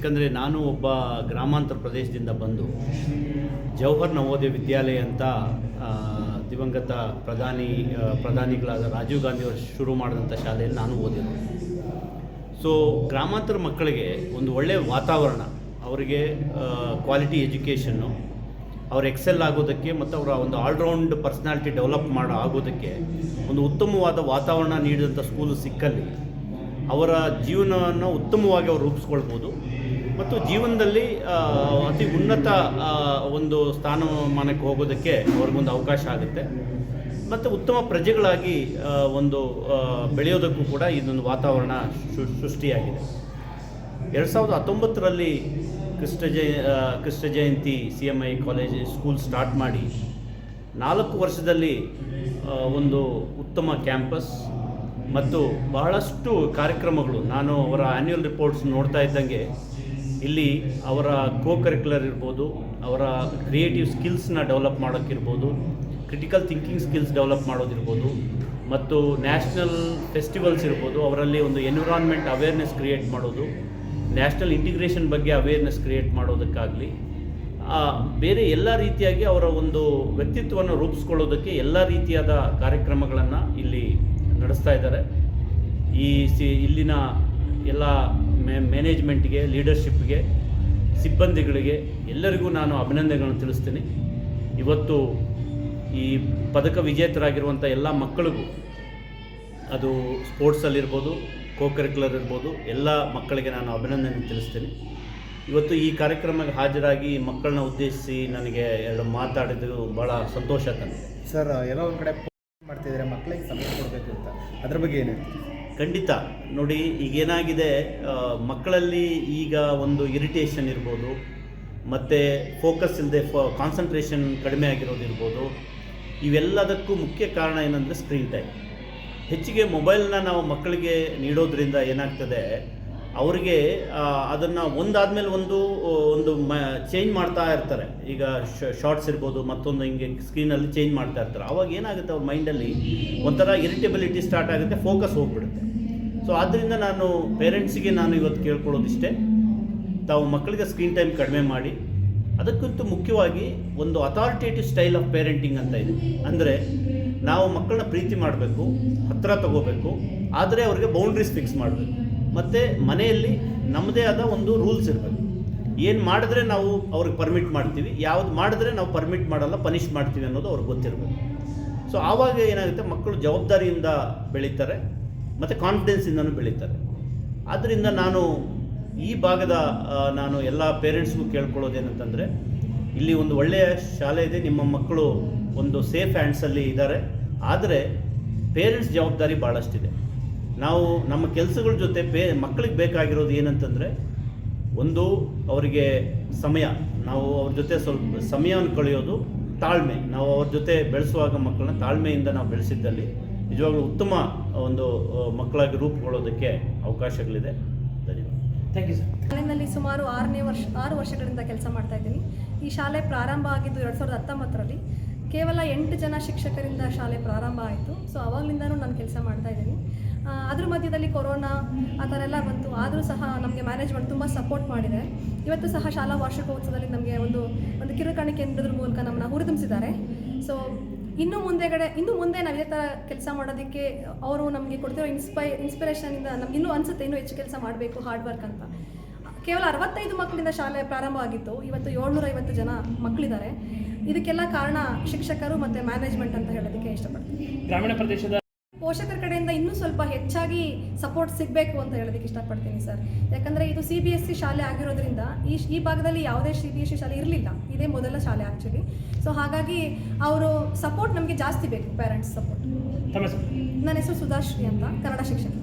ಯಾಕಂದರೆ ನಾನು ಒಬ್ಬ ಗ್ರಾಮಾಂತರ ಪ್ರದೇಶದಿಂದ ಬಂದು ಜವಹರ್ ನವೋದಯ ವಿದ್ಯಾಲಯ ಅಂತ ದಿವಂಗತ ಪ್ರಧಾನಿ ಪ್ರಧಾನಿಗಳಾದ ರಾಜೀವ್ ಗಾಂಧಿಯವರು ಶುರು ಮಾಡಿದಂಥ ಶಾಲೆಯಲ್ಲಿ ನಾನು ಓದಿದ್ದು. ಸೊ ಗ್ರಾಮಾಂತರ ಮಕ್ಕಳಿಗೆ ಒಂದು ಒಳ್ಳೆಯ ವಾತಾವರಣ, ಅವರಿಗೆ ಕ್ವಾಲಿಟಿ ಎಜುಕೇಷನ್ನು ಅವ್ರು ಎಕ್ಸೆಲ್ ಆಗೋದಕ್ಕೆ ಮತ್ತು ಅವರ ಒಂದು ಆಲ್ರೌಂಡ್ ಪರ್ಸ್ನಾಲಿಟಿ ಡೆವಲಪ್ ಮಾಡೋ ಆಗೋದಕ್ಕೆ ಒಂದು ಉತ್ತಮವಾದ ವಾತಾವರಣ ನೀಡಿದಂಥ ಸ್ಕೂಲು ಸಿಕ್ಕಲ್ಲಿ ಅವರ ಜೀವನವನ್ನು ಉತ್ತಮವಾಗಿ ಅವರು ರೂಪಿಸ್ಕೊಳ್ಬೋದು. ಮತ್ತು ಜೀವನದಲ್ಲಿ ಅತಿ ಉನ್ನತ ಒಂದು ಸ್ಥಾನಮಾನಕ್ಕೆ ಹೋಗೋದಕ್ಕೆ ಅವ್ರಿಗೊಂದು ಅವಕಾಶ ಆಗುತ್ತೆ. ಮತ್ತು ಉತ್ತಮ ಪ್ರಜೆಗಳಾಗಿ ಒಂದು ಬೆಳೆಯೋದಕ್ಕೂ ಕೂಡ ಇದೊಂದು ವಾತಾವರಣ ಸೃಷ್ಟಿಯಾಗಿದೆ. ಎರಡು ಸಾವಿರದ ಹತ್ತೊಂಬತ್ತರಲ್ಲಿ Krishna Jaya Krishna Jayanthi C M I college school start ಮಾಡಿ, ನಾಲ್ಕು ವರ್ಷದಲ್ಲಿ ಒಂದು ಉತ್ತಮ ಕ್ಯಾಂಪಸ್ ಮತ್ತು ಬಹಳಷ್ಟು ಕಾರ್ಯಕ್ರಮಗಳು. ನಾನು ಅವರ ಆ್ಯನ್ಯುವಲ್ ರಿಪೋರ್ಟ್ಸ್ ನೋಡ್ತಾ ಇದ್ದಂಗೆ ಇಲ್ಲಿ ಅವರ ಕೋ ಕರಿಕ್ಯುಲರ್ ಇರ್ಬೋದು, ಅವರ ಕ್ರಿಯೇಟಿವ್ ಸ್ಕಿಲ್ಸ್ನ ಡೆವಲಪ್ ಮಾಡೋಕ್ಕಿರ್ಬೋದು ಕ್ರಿಟಿಕಲ್ ಥಿಂಕಿಂಗ್ ಸ್ಕಿಲ್ಸ್ ಡೆವಲಪ್ ಮಾಡೋದಿರ್ಬೋದು, ಮತ್ತು ನ್ಯಾಷನಲ್ ಫೆಸ್ಟಿವಲ್ಸ್ ಇರ್ಬೋದು, ಅವರಲ್ಲಿ ಒಂದು ಎನ್ವಿರಾನ್ಮೆಂಟ್ ಅವೇರ್ನೆಸ್ ಕ್ರಿಯೇಟ್ ಮಾಡೋದು ನ್ಯಾಷನಲ್ ಇಂಟಿಗ್ರೇಷನ್ ಬಗ್ಗೆ ಅವೇರ್ನೆಸ್ ಕ್ರಿಯೇಟ್ ಮಾಡೋದಕ್ಕಾಗಲಿ ಬೇರೆ ಎಲ್ಲ ರೀತಿಯಾಗಿ ಅವರ ಒಂದು ವ್ಯಕ್ತಿತ್ವವನ್ನು ರೂಪಿಸ್ಕೊಳ್ಳೋದಕ್ಕೆ ಎಲ್ಲ ರೀತಿಯಾದ ಕಾರ್ಯಕ್ರಮಗಳನ್ನು ಇಲ್ಲಿ ನಡೆಸ್ತಾ ಇದ್ದಾರೆ. ಈ ಸಿ, ಇಲ್ಲಿನ ಎಲ್ಲ ಮೇ ಮ್ಯಾನೇಜ್ಮೆಂಟ್ಗೆ ಲೀಡರ್ಶಿಪ್ಗೆ ಸಿಬ್ಬಂದಿಗಳಿಗೆ ಎಲ್ಲರಿಗೂ ನಾನು ಅಭಿನಂದನೆಗಳನ್ನು ತಿಳಿಸ್ತೀನಿ. ಇವತ್ತು ಈ ಪದಕ ವಿಜೇತರಾಗಿರುವಂಥ ಎಲ್ಲ ಮಕ್ಕಳಿಗೂ ಅದು ಸ್ಪೋರ್ಟ್ಸಲ್ಲಿರ್ಬೋದು ಕೋ ಕರಿಕ್ಯುಲರ್ ಇರ್ಬೋದು ಎಲ್ಲ ಮಕ್ಕಳಿಗೆ ನಾನು ಅಭಿನಂದನೆ ತಿಳಿಸ್ತೀನಿ. ಇವತ್ತು ಈ ಕಾರ್ಯಕ್ರಮಕ್ಕೆ ಹಾಜರಾಗಿ ಮಕ್ಕಳನ್ನ ಉದ್ದೇಶಿಸಿ ನನಗೆ ಎರಡು ಮಾತಾಡಿದ್ದು ಭಾಳ ಸಂತೋಷ ತಂದಿದೆ ಸರ್ ಎಲ್ಲ ಒಂದು ಕಡೆ ಮಾಡ್ತಿದ್ದಾರೆ ಮಕ್ಕಳಿಗೆ ಸಮಯ ಕೊಡಬೇಕು ಅಂತ. ಅದ್ರ ಬಗ್ಗೆ ಏನು ಖಂಡಿತ. ನೋಡಿ, ಈಗೇನಾಗಿದೆ ಏನಾಗಿದೆ ಮಕ್ಕಳಲ್ಲಿ ಈಗ ಒಂದು ಇರಿಟೇಷನ್ ಇರ್ಬೋದು, ಮತ್ತು ಫೋಕಸ್ ಇಲ್ಲದೆ ಫೋ ಕಾನ್ಸಂಟ್ರೇಷನ್ ಕಡಿಮೆ ಆಗಿರೋದಿರ್ಬೋದು ಇವೆಲ್ಲದಕ್ಕೂ ಮುಖ್ಯ ಕಾರಣ ಏನಂದರೆ ಸ್ಕ್ರೀನ್ ಟೈಮ್ ಹೆಚ್ಚಿಗೆ ಮೊಬೈಲ್ನ ನಾವು ಮಕ್ಕಳಿಗೆ ನೀಡೋದ್ರಿಂದ ಏನಾಗ್ತದೆ, ಅವರಿಗೆ ಅದನ್ನು ಒಂದಾದ್ಮೇಲೆ ಒಂದು ಒಂದು ಮ ಚೇಂಜ್ ಮಾಡ್ತಾ ಇರ್ತಾರೆ. ಈಗ ಶಾರ್ಟ್ಸ್ ಇರ್ಬೋದು, ಮತ್ತೊಂದು ಹಿಂಗೆ ಸ್ಕ್ರೀನಲ್ಲಿ ಚೇಂಜ್ ಮಾಡ್ತಾ ಇರ್ತಾರೆ. ಅವಾಗ ಏನಾಗುತ್ತೆ ಅವ್ರ ಮೈಂಡಲ್ಲಿ ಒಂಥರ ಇರಿಟೆಬಿಲಿಟಿ ಸ್ಟಾರ್ಟ್ ಆಗುತ್ತೆ ಫೋಕಸ್ ಹೋಗ್ಬಿಡುತ್ತೆ. ಸೊ ಆದ್ದರಿಂದ ನಾನು ಪೇರೆಂಟ್ಸಿಗೆ ನಾನು ಇವತ್ತು ಕೇಳ್ಕೊಳ್ಳೋದಿಷ್ಟೇ. ತಾವು ಮಕ್ಕಳಿಗೆ ಸ್ಕ್ರೀನ್ ಟೈಮ್ ಕಡಿಮೆ ಮಾಡಿ. ಅದಕ್ಕಿಂತ ಮುಖ್ಯವಾಗಿ ಒಂದು ಅಥಾರಿಟೇಟಿವ್ ಸ್ಟೈಲ್ ಆಫ್ ಪೇರೆಂಟಿಂಗ್ ಅಂತ ಇದೆ. ಅಂದರೆ ನಾವು ಮಕ್ಕಳನ್ನ ಪ್ರೀತಿ ಮಾಡಬೇಕು ಹತ್ತಿರ ತಗೋಬೇಕು, ಆದರೆ ಅವರಿಗೆ ಬೌಂಡ್ರೀಸ್ ಫಿಕ್ಸ್ ಮಾಡಬೇಕು. ಮತ್ತು ಮನೆಯಲ್ಲಿ ನಮ್ಮದೇ ಆದ ಒಂದು ರೂಲ್ಸ್ ಇರಬೇಕು. ಏನು ಮಾಡಿದ್ರೆ ನಾವು ಅವ್ರಿಗೆ ಪರ್ಮಿಟ್ ಮಾಡ್ತೀವಿ, ಯಾವ್ದು ಮಾಡಿದ್ರೆ ನಾವು ಪರ್ಮಿಟ್ ಮಾಡಲ್ಲ ಪನಿಷ್ ಮಾಡ್ತೀವಿ ಅನ್ನೋದು ಅವ್ರಿಗೆ ಗೊತ್ತಿರಬೇಕು. ಸೊ ಆವಾಗ ಏನಾಗುತ್ತೆ, ಮಕ್ಕಳು ಜವಾಬ್ದಾರಿಯಿಂದ ಬೆಳೀತಾರೆ. ಮತ್ತು ಕಾನ್ಫಿಡೆನ್ಸಿಂದನೂ ಬೆಳೀತಾರೆ. ಆದ್ದರಿಂದ ನಾನು ಈ ಭಾಗದ ನಾನು ಎಲ್ಲ ಪೇರೆಂಟ್ಸ್ಗೂ ಕೇಳ್ಕೊಳ್ಳೋದೇನಂತಂದರೆ, ಇಲ್ಲಿ ಒಂದು ಒಳ್ಳೆಯ ಶಾಲೆ ಇದೆ, ನಿಮ್ಮ ಮಕ್ಕಳು ಒಂದು ಸೇಫ್ ಹ್ಯಾಂಡ್ಸಲ್ಲಿ ಇದ್ದಾರೆ. ಆದರೆ ಪೇರೆಂಟ್ಸ್ ಜವಾಬ್ದಾರಿ ಭಾಳಷ್ಟಿದೆ ನಾವು ನಮ್ಮ ಕೆಲಸಗಳ ಜೊತೆ ಪೇ, ಮಕ್ಕಳಿಗೆ ಬೇಕಾಗಿರೋದು ಏನಂತಂದರೆ, ಒಂದು ಅವರಿಗೆ ಸಮಯ. ನಾವು ಅವ್ರ ಜೊತೆ ಸ್ವಲ್ಪ ಸಮಯವನ್ನು ಕಳೆಯೋದು ತಾಳ್ಮೆ. ನಾವು ಅವ್ರ ಜೊತೆ ಬೆಳೆಸುವಾಗ ಮಕ್ಕಳನ್ನ ತಾಳ್ಮೆಯಿಂದ ನಾವು ಬೆಳೆಸಿದ್ದಲ್ಲಿ ನಿಜವಾಗ್ಲೂ ಉತ್ತಮ ಒಂದು ಮಕ್ಕಳಾಗಿ ರೂಪುಗೊಳ್ಳೋದಕ್ಕೆ ಅವಕಾಶಗಳಿದೆ. ಧನ್ಯವಾದ. ಥ್ಯಾಂಕ್ ಯು ಸರ್ ಶಾಲೆಯಲ್ಲಿ ಸುಮಾರು ಆರನೇ ವರ್ಷ ಆರು ವರ್ಷಗಳಿಂದ ಕೆಲಸ ಮಾಡ್ತಾ ಇದ್ದೀನಿ. ಈ ಶಾಲೆ ಪ್ರಾರಂಭ ಆಗಿದ್ದು ಎರಡು ಸಾವಿರದ ಹತ್ತೊಂಬತ್ತರಲ್ಲಿ. ಕೇವಲ ಎಂಟು ಜನ ಶಿಕ್ಷಕರಿಂದ ಶಾಲೆ ಪ್ರಾರಂಭ ಆಯಿತು. ಸೊ ಅವಾಗಲಿಂದನೂ ನಾನು ಕೆಲಸ ಮಾಡ್ತಾ ಇದ್ದೀನಿ. ಅದ್ರ ಮಧ್ಯದಲ್ಲಿ ಕೊರೋನಾ ಆ ಥರ ಎಲ್ಲ ಬಂತು. ಆದರೂ ಸಹ ನಮಗೆ ಮ್ಯಾನೇಜ್ಮೆಂಟ್ ತುಂಬ ಸಪೋರ್ಟ್ ಮಾಡಿದೆ. ಇವತ್ತು ಸಹ ಶಾಲಾ ವಾರ್ಷಿಕೋತ್ಸವದಲ್ಲಿ ನಮಗೆ ಒಂದು ಒಂದು ಕಿರುಕಾಣಿಕೆ ನೀಡೋದ್ರ ಮೂಲಕ ನಮ್ಮನ್ನ ಹುರಿದುಂಬಿಸಿದ್ದಾರೆ. ಸೊ ಇನ್ನು ಮುಂದೆಗಡೆ ಇನ್ನು ಮುಂದೆ ನಾವು ಇದೇ ಥರ ಕೆಲಸ ಮಾಡೋದಕ್ಕೆ ಅವರು ನಮಗೆ ಕೊಡ್ತಿರೋ ಇನ್ಸ್ಪೈ ಇನ್ಸ್ಪಿರೇಷನಿಂದ ನಮ್ಗೆ ಇನ್ನೂ ಅನಿಸುತ್ತೆ ಇನ್ನೂ ಹೆಚ್ಚು ಕೆಲಸ ಮಾಡಬೇಕು ಹಾರ್ಡ್ ವರ್ಕ್ ಅಂತ. ಕೇವಲ ಅರವತ್ತೈದು ಮಕ್ಕಳಿಂದ ಶಾಲೆ ಪ್ರಾರಂಭ ಆಗಿತ್ತು. ಇವತ್ತು ಏಳ್ನೂರ ಐವತ್ತು ಜನ ಮಕ್ಕಳಿದ್ದಾರೆ ಇದಕ್ಕೆಲ್ಲ ಕಾರಣ ಶಿಕ್ಷಕರು ಮತ್ತು ಮ್ಯಾನೇಜ್ಮೆಂಟ್ ಅಂತ ಹೇಳೋದಕ್ಕೆ ಇಷ್ಟಪಡ್ತೀನಿ. ಗ್ರಾಮೀಣ ಪ್ರದೇಶದ ಪೋಷಕರ ಕಡೆಯಿಂದ ಇನ್ನೂ ಸ್ವಲ್ಪ ಹೆಚ್ಚಾಗಿ ಸಪೋರ್ಟ್ ಸಿಗಬೇಕು ಅಂತ ಹೇಳೋದಕ್ಕೆ ಇಷ್ಟಪಡ್ತೀನಿ ಸರ್. ಯಾಕಂದರೆ ಇದು ಸಿ ಬಿ ಎಸ್ ಸಿ ಶಾಲೆ ಆಗಿರೋದ್ರಿಂದ ಈ ಈ ಭಾಗದಲ್ಲಿ ಯಾವುದೇ ಸಿ ಬಿ ಎಸ್ ಸಿ ಶಾಲೆ ಇರಲಿಲ್ಲ. ಇದೇ ಮೊದಲ ಶಾಲೆ ಆ್ಯಕ್ಚುಲಿ ಸೊ ಹಾಗಾಗಿ ಅವರು ಸಪೋರ್ಟ್ ನಮಗೆ ಜಾಸ್ತಿ ಬೇಕು ಪೇರೆಂಟ್ಸ್ ಸಪೋರ್ಟ್ ನನ್ನ ಹೆಸರು ಸುಧಾಶ್ರೀ ಅಂತ ಕನ್ನಡ ಶಿಕ್ಷಕಿ